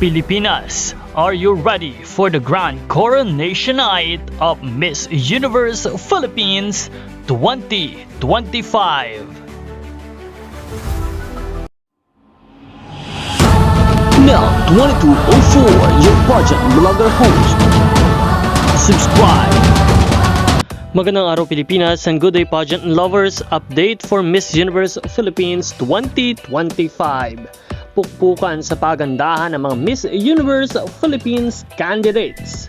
Pilipinas, are you ready for the grand coronation night of Miss Universe Philippines 2025? Now, 2204, your project blogger host. Subscribe. Magandang araw Pilipinas and good day pageant lovers update for Miss Universe Philippines 2025. Pukpukan sa pagandahan ng mga Miss Universe Philippines candidates.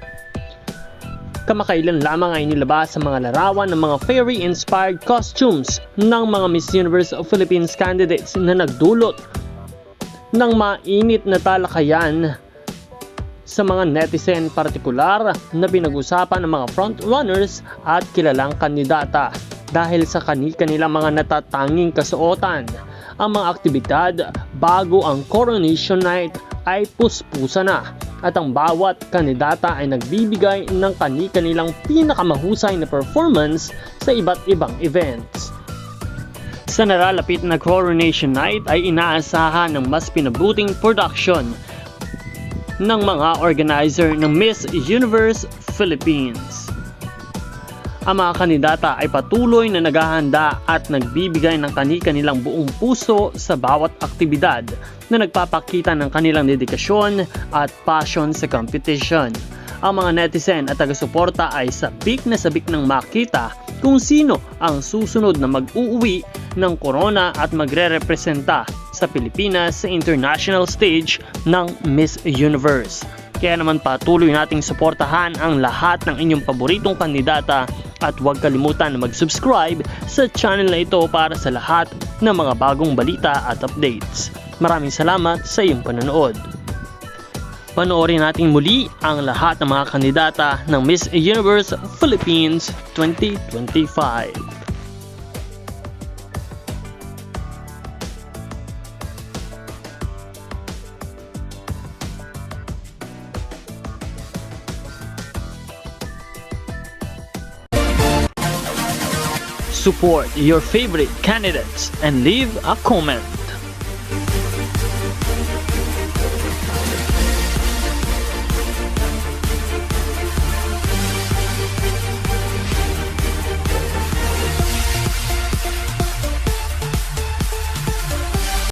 Kamakailan lamang ay nilabas sa mga larawan ng mga fairy-inspired costumes ng mga Miss Universe Philippines candidates na nagdulot ng mainit na talakayan sa mga netizen partikular na pinag-usapan ng mga frontrunners at kilalang kandidata dahil sa kani-kanilang mga natatanging kasuotan. Ang mga aktibidad bago ang coronation night ay puspusa na at ang bawat kandidata ay nagbibigay ng kani-kanilang pinakamahusay na performance sa iba't ibang events. Sa naralapit na coronation night ay inaasahan ng mas pinabuting production ng mga organizer ng Miss Universe Philippines. Ang mga kandidata ay patuloy na naghahanda at nagbibigay ng kani-kanilang buong puso sa bawat aktibidad na nagpapakita ng kanilang dedikasyon at passion sa competition. Ang mga netizen at taga-suporta ay sabik na sabik ng makita kung sino ang susunod na mag-uuwi ng corona at magre-representa sa Pilipinas sa international stage ng Miss Universe. Kaya naman patuloy nating suportahan ang lahat ng inyong paboritong kandidata at huwag kalimutan na mag-subscribe sa channel na ito para sa lahat ng mga bagong balita at updates. Maraming salamat sa iyong panonood. Panoorin natin muli ang lahat ng mga kandidata ng Miss Universe Philippines 2025. Support your favorite candidates and leave a comment.